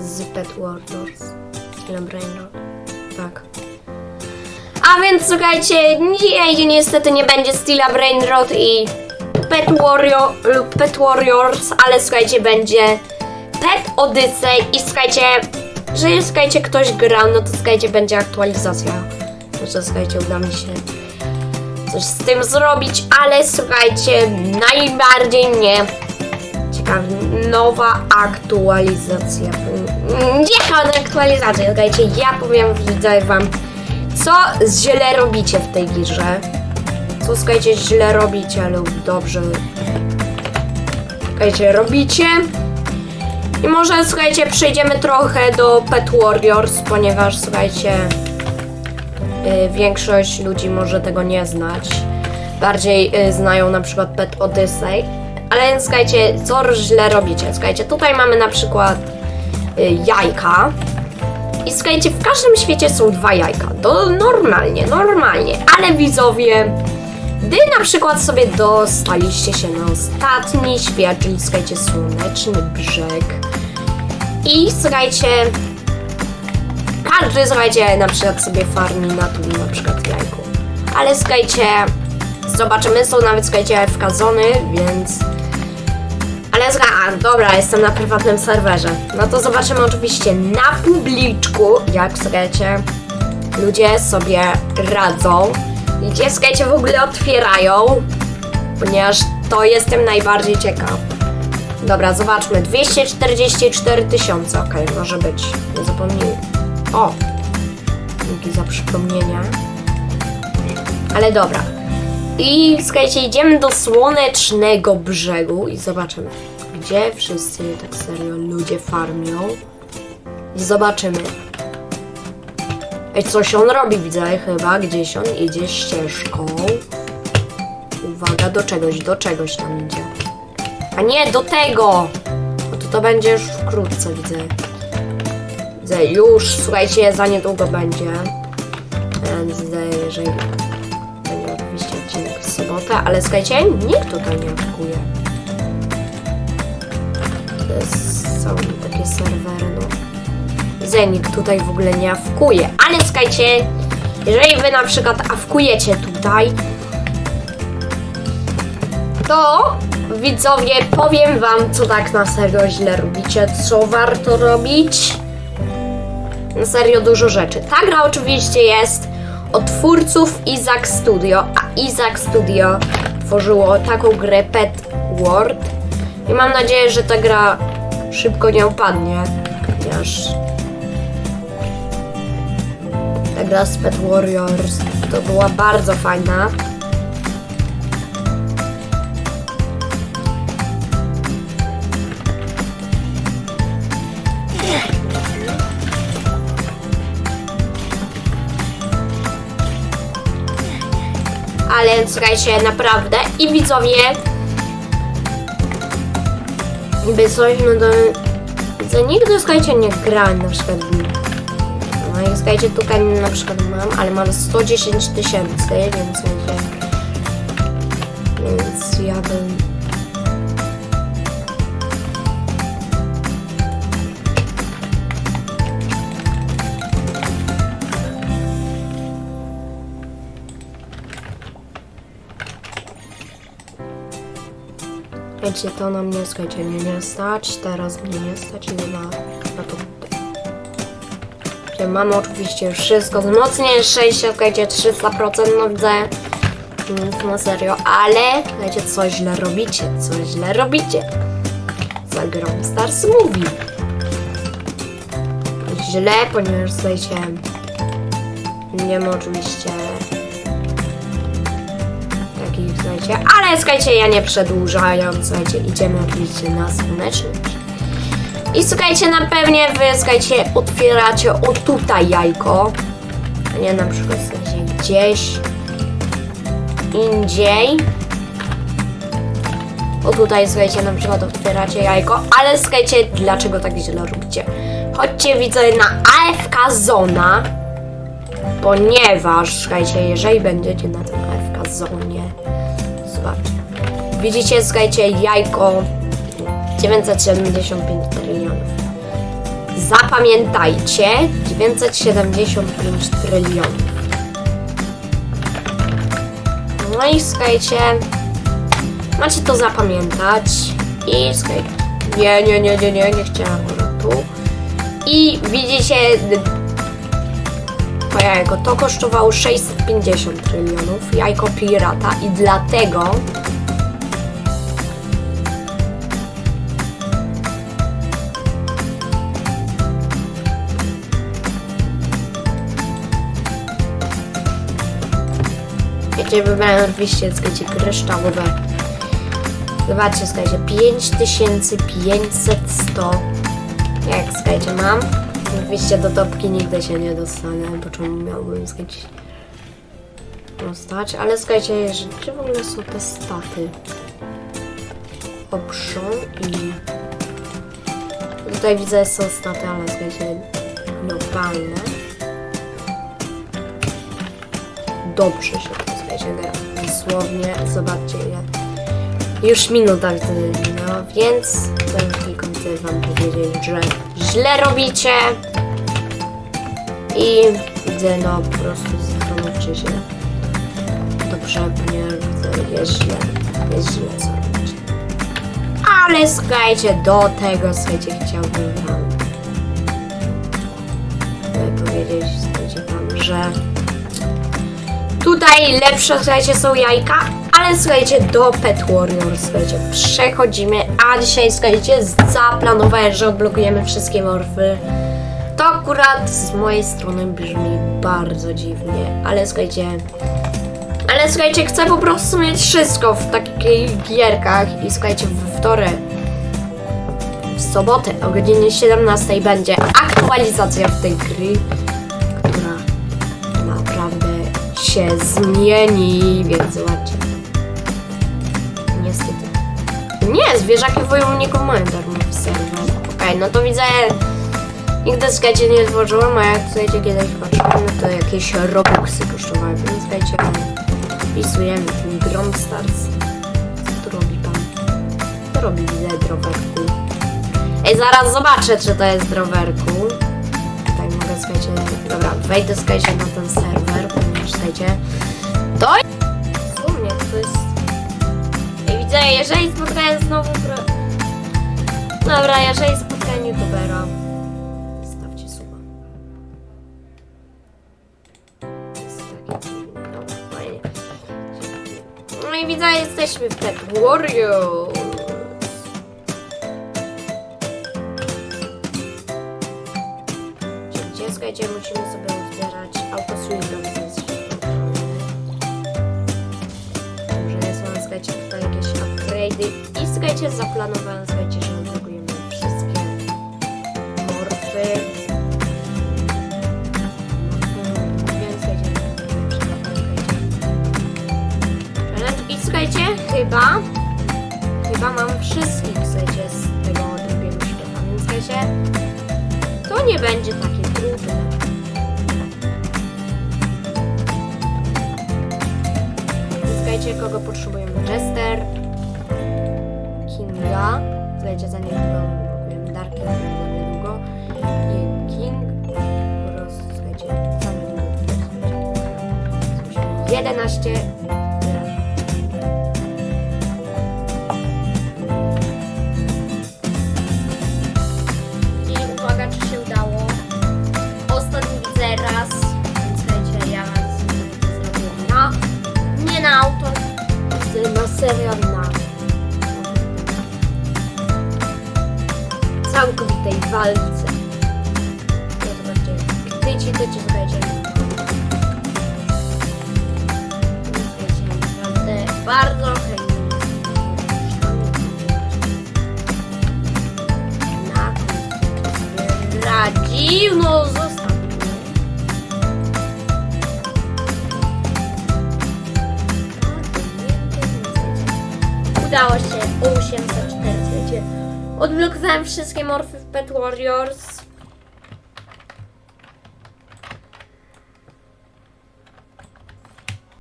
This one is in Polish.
z Pet Warriors. Ile Brainrot? Tak. A więc słuchajcie, dzisiaj niestety nie będzie Stila Brainrot i Pet Warrior lub Pet Warriors, ale słuchajcie, będzie Pet Odyssey i słuchajcie, jeżeli słuchajcie ktoś gra, no to słuchajcie, będzie aktualizacja. Może słuchajcie, uda mi się coś z tym zrobić, ale słuchajcie, najbardziej mnie ciekawi nowa aktualizacja. Jaka aktualizacja? Słuchajcie, ja powiem widzę wam, co źle robicie w tej grze. Co słuchajcie, źle robicie lub dobrze. Słuchajcie, robicie. I może słuchajcie, przejdziemy trochę do Pet Warriors, ponieważ słuchajcie, y, większość ludzi może tego nie znać. Bardziej y, znają na przykład Pet Odyssey. Ale słuchajcie, co źle robicie? Słuchajcie, tutaj mamy na przykład y, jajka. I słuchajcie, w każdym świecie są dwa jajka. Normalnie, normalnie. Ale widzowie, gdy na przykład sobie dostaliście się na ostatni świat, czyli słuchajcie, słoneczny brzeg. I słuchajcie, każdy słuchajcie, na przykład sobie farmi na tu na przykład jajku. Ale słuchajcie, zobaczymy, są nawet słuchajcie FK-zony, więc... A, dobra, jestem na prywatnym serwerze. No to zobaczymy oczywiście na publiczku, jak słuchajcie, ludzie sobie radzą. Gdzie słuchajcie w ogóle otwierają, ponieważ to jestem najbardziej ciekaw. Dobra, zobaczmy. 244 tysiące, okej, może być. Nie zapomnij. O! Dzięki za przypomnienia. Ale dobra. I słuchajcie, idziemy do słonecznego brzegu i zobaczymy, gdzie wszyscy tak serio ludzie farmią. Zobaczymy. Ej, coś on robi, widzę chyba, gdzieś on idzie ścieżką. Uwaga, do czegoś, do czegoś tam idzie. A nie, do tego! To to będzie już wkrótce, widzę. Widzę, już, słuchajcie, za niedługo będzie. Więc widzę, jeżeli będzie oczywiście odcinek w sobotę, ale słuchajcie, nikt tutaj nie atakuje. Są takie serwery, no. Nikt tutaj w ogóle nie awkuje. Ale słuchajcie, jeżeli wy na przykład awkujecie tutaj, to widzowie powiem wam, co tak na serio źle robicie, co warto robić. Na serio dużo rzeczy. Ta gra oczywiście jest od twórców Izak Studio, a Izak Studio tworzyło taką grę Pet World i mam nadzieję, że ta gra szybko nie upadnie, ponieważ ta gra z Warriors to była bardzo fajna. Ale słuchajcie, naprawdę i widzowie by coś, no to za nigdy słuchajcie nie grałem na przykład. No i słuchajcie, tutaj na przykład mam, ale mam 110 tysięcy, więc słuchajcie, więc ja bym Wiecie, to na mnie, słuchajcie, mnie nie stać, teraz mnie nie stać, nie ma na to. Mamy oczywiście wszystko, wzmocnienie szczęścia, słuchajcie, 300%, no widzę, mm, na serio, ale, słuchajcie, co źle robicie, co źle robicie. Za grą Stars mówi. Źle, ponieważ, słuchajcie, nie ma oczywiście słuchajcie, ale słuchajcie, ja nie przedłużając, słuchajcie, idziemy oczywiście na słoneczny. I słuchajcie, na pewnie wy, słuchajcie, otwieracie o tutaj jajko, a nie na przykład, słuchajcie, gdzieś indziej. O tutaj, słuchajcie, na przykład otwieracie jajko, ale słuchajcie, dlaczego tak źle robicie? Chodźcie, widzę, na AFK Zona, ponieważ, słuchajcie, jeżeli będziecie na tym AFK Zonie, widzicie, słuchajcie, jajko 975 trylionów. Zapamiętajcie, 975 trylionów. No i słuchajcie, macie to zapamiętać i słuchajcie, nie, nie, nie, nie, nie, nie chciałam tu. I widzicie, to jajko, to kosztowało 650 trylionów, jajko pirata i dlatego Wiecie, wybrałem oczywiście, słuchajcie, kryształowe. Zobaczcie, słuchajcie, 5500 100. Jak, słuchajcie, mam? Oczywiście do topki nigdy się nie dostanę, bo czemu miałbym, słuchajcie, dostać? Ale słuchajcie, gdzie w ogóle są te staty? Option i... Tutaj widzę, są staty, ale słuchajcie, globalne. dobrze się to słuchajcie. Dosłownie, zobaczcie ile. Już minuta widzę minęła, więc powiem tylko chcę wam powiedzieć, że źle robicie i widzę, no po prostu zastanówcie się dobrze, ponieważ jest źle, jest źle co robicie. Ale słuchajcie, do tego słuchajcie chciałbym wam e, powiedzieć, słuchajcie że Tutaj lepsze, słuchajcie, są jajka, ale słuchajcie, do Pet Warriors, słuchajcie, przechodzimy, a dzisiaj, słuchajcie, zaplanowałem, że odblokujemy wszystkie morfy. To akurat z mojej strony brzmi bardzo dziwnie, ale słuchajcie, ale słuchajcie, chcę po prostu mieć wszystko w takich gierkach i słuchajcie, w wtorek, w sobotę o godzinie 17 będzie aktualizacja w tej gry, się zmieni, więc zobaczcie. Niestety. Nie, zwierzaki wojowników mają darmowy serwer. Okej, no to widzę, nigdy słuchajcie nie tworzyłam, a jak słuchajcie kiedyś patrzyłem, to jakieś robuxy kosztowały, więc słuchajcie, wpisujemy ten Grom Stars. Co tu robi pan? Co robi widzę drowerku? Ej, zaraz zobaczę, czy to jest drowerku. Słuchajcie, dobra, wejdę, słuchajcie, na ten serwer, słuchajcie, to Słownie, to jest... Ej, widzę, jeżeli spotkałem znowu pro... Dobra, jeżeli spotkałem youtubera, stawcie suba. Fajnie. No i widzę, jesteśmy w Pet Warriors. Słuchajcie, musimy sobie uzbierać autoswing Może jest mam, słuchajcie, tutaj jakieś upgrade'y i słuchajcie, zaplanowałem, słuchajcie, że odblokujemy wszystkie morfy. Więc, słuchajcie. I słuchajcie, chyba, chyba mam wszystkich, słuchajcie, z tego drugiego świata, więc słuchajcie, to nie będzie takie trudne. Słuchajcie, kogo potrzebujemy? Jester, Kinga. Słuchajcie, za niedługo blokujemy Dark King, za niedługo. I King. Prostu, słuchajcie, za niedługo. Słuchajcie, 11 chwyci, to ci naprawdę bardzo chętnie. Na mnie. Udało się 804, słuchajcie. Odblokowałem wszystkie morfy w Pet Warriors.